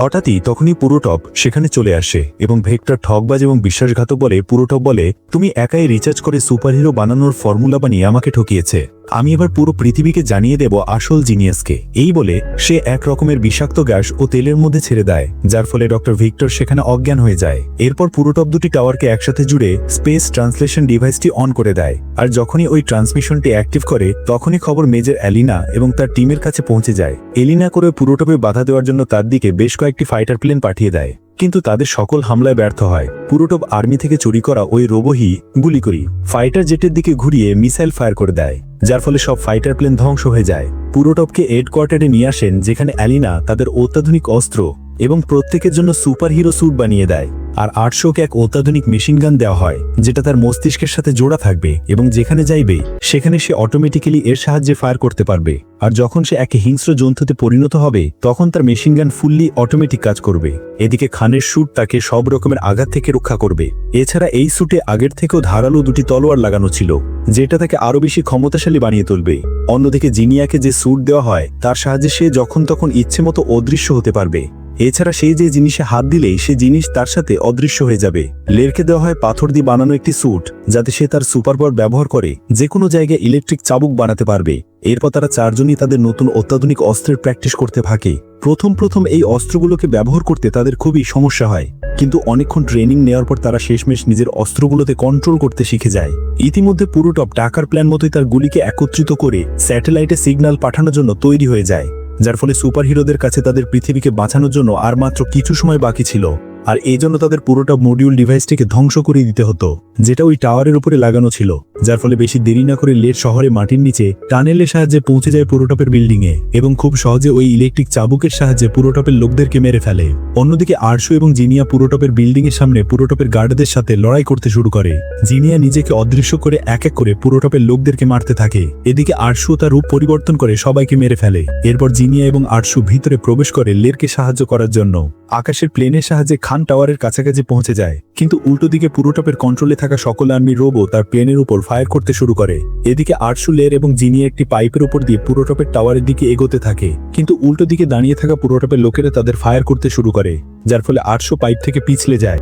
হঠাৎই তখনই পুরোটপ সেখানে চলে আসে এবং ভেক্টর ঠকবাজ এবং বিশ্বাসঘাতক বলে পুরোটপ বলে, তুমি একাই রিচার্জ করে সুপারহিরো বানানোর ফর্মুলা বানিয়ে আমাকে ঠকিয়েছে। আমি এবার পুরো পৃথিবীকে জানিয়ে দেব আসল জিনিয়াসকে। এই বলে সে এক রকমের বিষাক্ত গ্যাস ও তেলের মধ্যে ছেড়ে দেয়, যার ফলে ডক্টর ভিক্টর সেখানে অজ্ঞান হয়ে যায়। এরপর পুরোটপ দুটি টাওয়ারকে একসাথে জুড়ে স্পেস ট্রান্সলেশন ডিভাইসটি অন করে দেয়। আর যখনই ওই ট্রান্সমিশনটি অ্যাক্টিভ করে, তখনই খবর মেজর অ্যালিনা এবং তার টিমের কাছে পৌঁছে যায়। এলিনা করে পুরোটপে বাধা দেওয়ার জন্য তার দিকে বেশ কয়েকটি ফাইটার প্লেন পাঠিয়ে দেয়। কিন্তু তাদের সকল হামলায় ব্যর্থ হয়। পুরোটপ আর্মি থেকে চুরি করা ওই রোবহি গুলি করি, ফাইটার জেটের দিকে ঘুরিয়ে মিসাইল ফায়ার করে দেয়, যার ফলে সব ফাইটার প্লেন ধ্বংস হয়ে যায়। পুরোটপকে হেডকোয়ার্টারে নিয়ে আসেন, যেখানে অ্যালিনা তাদের অত্যাধুনিক অস্ত্র এবং প্রত্যেকের জন্য সুপার হিরো স্যুট বানিয়ে দেয়। আর আটশোকে এক অত্যাধুনিক মেশিন গান দেওয়া হয়, যেটা তার মস্তিষ্কের সাথে জোড়া থাকবে এবং যেখানে যাইবে, সেখানে সে অটোমেটিক্যালি এর সাহায্যে ফায়ার করতে পারবে। আর যখন সে একে হিংস্র জন্তুতে পরিণত হবে, তখন তার মেশিন গান ফুললি অটোমেটিক কাজ করবে। এদিকে খানের স্যুট তাকে সব রকমের আঘাত থেকে রক্ষা করবে। এছাড়া এই স্যুটে আগের থেকেও ধারালো দুটি তলোয়ার লাগানো ছিল, যেটা তাকে আরও বেশি ক্ষমতাশালী বানিয়ে তুলবে। অন্যদিকে জিনিয়াকে যে স্যুট দেওয়া হয়, তার সাহায্যে সে যখন তখন ইচ্ছে মতো অদৃশ্য হতে পারবে। এছাড়া সেই যে জিনিসে হাত দিলেই সে জিনিস তার সাথে অদৃশ্য হয়ে যাবে। লেরকে দেওয়া হয় পাথর দিয়ে বানানো একটি স্যুট, যাতে সে তার সুপার পাওয়ার ব্যবহার করে যে কোনো জায়গায় ইলেকট্রিক চাবুক বানাতে পারবে। এরপর তারা চারজনই তাদের নতুন অত্যাধুনিক অস্ত্রের প্র্যাকটিস করতে থাকে। প্রথম প্রথম এই অস্ত্রগুলোকে ব্যবহার করতে তাদের খুবই সমস্যা হয়। কিন্তু অনেকক্ষণ ট্রেনিং নেওয়ার পর তারা শেষমেশ নিজের অস্ত্রগুলোতে কন্ট্রোল করতে শিখে যায়। ইতিমধ্যে পুরোটপ টাকার প্ল্যান মতোই তার গুলিকে একত্রিত করে স্যাটেলাইটে সিগন্যাল পাঠানোর জন্য তৈরি হয়ে যায়। যার ফলে সুপারহিরোদের কাছে তাদের পৃথিবীকে বাঁচানোর জন্য আর মাত্র কিছু সময় বাকি ছিল। আর এই জন্য তাদের পুরোটা মডিউল ডিভাইসটিকে ধ্বংস করে দিতে হতো, যেটা ওই টাওয়ারের উপরে লাগানো ছিল। যার ফলে বেশি দেরি না করে লেট শহরে মাটির নিচে টানেলের সাহায্যে পৌঁছে যায় পুরোটপের বিল্ডিং এ এবং খুব সহজে ওই ইলেকট্রিক চাবুকের সাহায্যে পুরোটপের লোকদেরকে মেরে ফেলে। অন্যদিকে আরশু এবং জিনিয়া পুরোটপের বিল্ডিং এর সামনে পুরোটপের গার্ডদের সাথে লড়াই করতে শুরু করে। জিনিয়া নিজেকে অদৃশ্য করে এক এক করে পুরোটপের লোকদেরকে মারতে থাকে। এদিকে আরশু তার রূপ পরিবর্তন করে সবাইকে মেরে ফেলে। এরপর জিনিয়া এবং আরশু ভিতরে প্রবেশ করে লেরকে সাহায্য করার জন্য। আকাশের প্লেনের সাহায্যে খান টাওয়ারের কাছাকাছি পৌঁছে যায়। কিন্তু উল্টো দিকে পুরোটপের কন্ট্রোলে থাকা সকল আর্মি রোবো তার প্লেনের উপর ফায়ার করতে শুরু করে। এদিকে আরশু লের এবং জিনি একটি পাইপের উপর দিয়ে পুরোটপের টাওয়ারের দিকে এগোতে থাকে। কিন্তু উল্টো দিকে দাঁড়িয়ে থাকা পুরোটপের লোকেরা তাদের ফায়ার করতে শুরু করে, যার ফলে আটশো পাইপ থেকে পিছলে যায়।